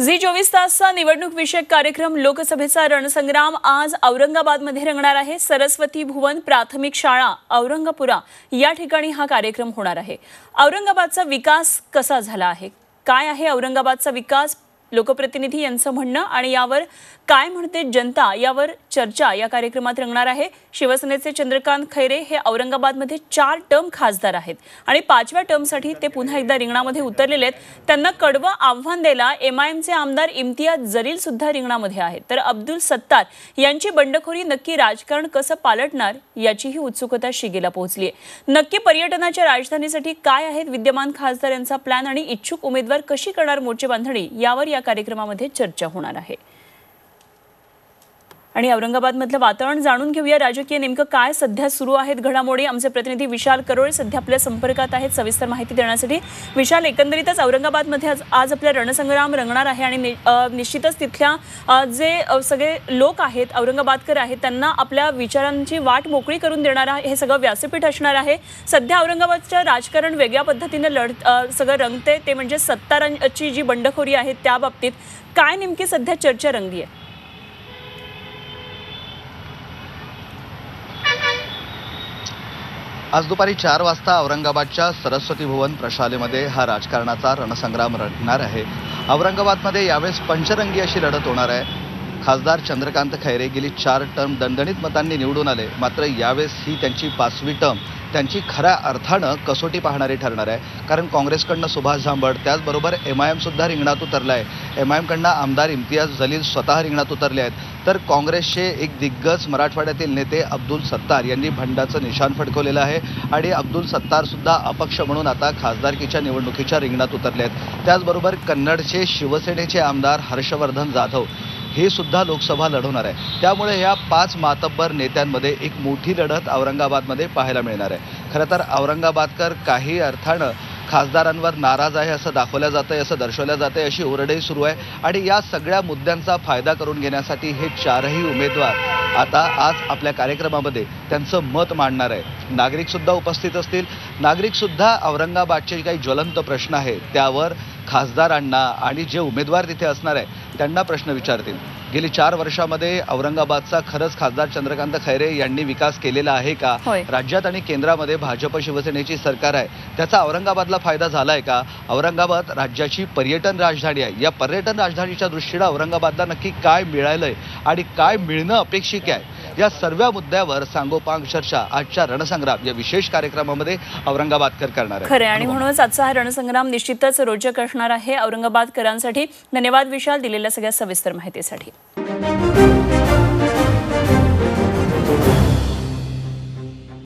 Zee चोवीस तासचा निवडणूक विषयक कार्यक्रम लोकसभेचा रणसंग्राम आज औरंगाबादमध्ये रंगणार आहे. सरस्वती भुवन प्राथमिक शाळा औरंगापुरा या ठिकाणी हा कार्यक्रम होणार आहे. औरंगाबादचा विकास कसा झाला आहे? काय आहे औरंगाबादचा विकास? लोकप्रतिनिधी यांचं म्हणणं आणि यावर काय म्हणते जनता यावर चर्चा या कार्यक्रमात रंगणार आहे. शिवसेनेचे चंद्रकांत खैरे हे औरंगाबादमध्ये चार टर्म खासदार आहेत आणि पाचव्या टर्मसाठी ते पुन्हा एकदा रिंगणामध्ये उतरलेले आहेत. त्यांना कडवं आव्हान द्यायला एमआयएमचे आमदार इम्तियाज जलील सुद्धा रिंगणामध्ये आहेत. तर अब्दुल सत्तार यांची बंडखोरी नक्की राजकारण कसं पालटणार याचीही उत्सुकता शिगेला पोहोचली आहे नक्की पर्यटनाच्या राजधानीसाठी काय आहेत विद्यमान खासदार यांचा प्लॅन आणि इच्छुक उमेदवार कशी करणार मोर्चे बांधणी यावर या कार्यक्रमामध्ये चर्चा होणार आहे. आणि औरंगाबादमधलं वातावरण जाणून घेऊया. राजकीय नेमकं काय सध्या सुरू आहेत घडामोडी? आमचे प्रतिनिधी विशाल करोळे सध्या आपल्या संपर्कात आहेत सविस्तर माहिती देण्यासाठी. विशाल एकंदरीतच औरंगाबादमध्ये आज आज आपला रणसंग्राम रंगणार आहे आणि निश्चितच तिथल्या जे सगळे लोक आहेत औरंगाबादकर आहेत त्यांना आपल्या विचारांची वाट मोकळी करून देणार आहे. हे सगळं व्यासपीठ असणार आहे. सध्या औरंगाबादचं राजकारण वेगळ्या पद्धतीने लढ सगळं रंगते ते म्हणजे सत्तारांची जी बंडखोरी आहे त्या बाबतीत काय नेमकी सध्या चर्चा रंगली आहे? आज दुपारी चार वाजता औरंगाबादच्या सरस्वती भुवन प्रशालेमध्ये हा राजकारणाचा रणसंग्राम रंगणार आहे. औरंगाबादमध्ये यावेळेस पंचरंगी अशी लढत होणार आहे. खासदार चंद्रकांत खैरे गेली चार टर्म दणदणीत मतांनी निवडून आले. मात्र यावेळेस ही त्यांची पाचवी टर्म त्यांची खऱ्या अर्थानं कसोटी पाहणारी ठरणार आहे. कारण काँग्रेसकडनं सुभाष झांबड त्याचबरोबर एम आय एमसुद्धा रिंगणात उतरला आहे एम आय एमकडनं आमदार इम्तियाज जलील स्वतः रिंगणात उतरले आहेत. तर काँग्रेसचे एक दिग्गज मराठवाड्यातील नेते अब्दुल सत्तार यांनी भंडाचं निशाण फडकवलेलं आहे आणि अब्दुल सत्तारसुद्धा अपक्ष म्हणून आता खासदारकीच्या निवडणुकीच्या रिंगणात उतरले आहेत. त्याचबरोबर कन्नडचे शिवसेनेचे आमदार हर्षवर्धन जाधव हे सुद्धा लोकसभा लढवणार आहे. त्यामुळे या पाच मातब्बर नेत्यांमध्ये एक मोठी लढत औरंगाबादमध्ये पाहायला मिळणार आहे. खरं तर औरंगाबादकर काही अर्थानं खासदारांवर नाराज आहे असं दाखवलं जातं आहे असं दर्शवलं जातं आहे अशी ओरडही सुरू आहे. आणि या सगळ्या मुद्द्यांचा फायदा करून घेण्यासाठी हे चारही उमेदवार आता आज आपल्या कार्यक्रमामध्ये त्यांचं मत मांडणार आहे नागरिकसुद्धा उपस्थित असतील. नागरिकसुद्धा औरंगाबादचे काही ज्वलंत प्रश्न आहेत त्यावर खासदारांना आणि जे उमेदवार तिथे असणार आहे त्यांना प्रश्न विचारतील. गेली चार वर्षामध्ये औरंगाबादचा खरंच खासदार चंद्रकांत खैरे यांनी विकास केलेला आहे का. राज्यात आणि केंद्रामध्ये भाजप शिवसेनेची सरकार आहे. त्याचा औरंगाबादला फायदा झाला आहे का? औरंगाबाद राज्याची पर्यटन राजधानी आहे. या पर्यटन राजधानीच्या दृष्टीनं औरंगाबादला नक्की काय मिळालंय आणि काय मिळणं अपेक्षित आहे? या सर्व मुद्द्यावर सांगोपांग चर्चा आजच्या रणसंग्राम या विशेष कार्यक्रमामध्ये औरंगाबादकर करणार आहे खरं आणि म्हणूनच आजचा हा रणसंग्राम निश्चितच रोचक असणार आहे. औरंगाबादकरांसाठी धन्यवाद विशाल दिलेल्या सगळ्या सविस्तर माहितीसाठी. Thank you.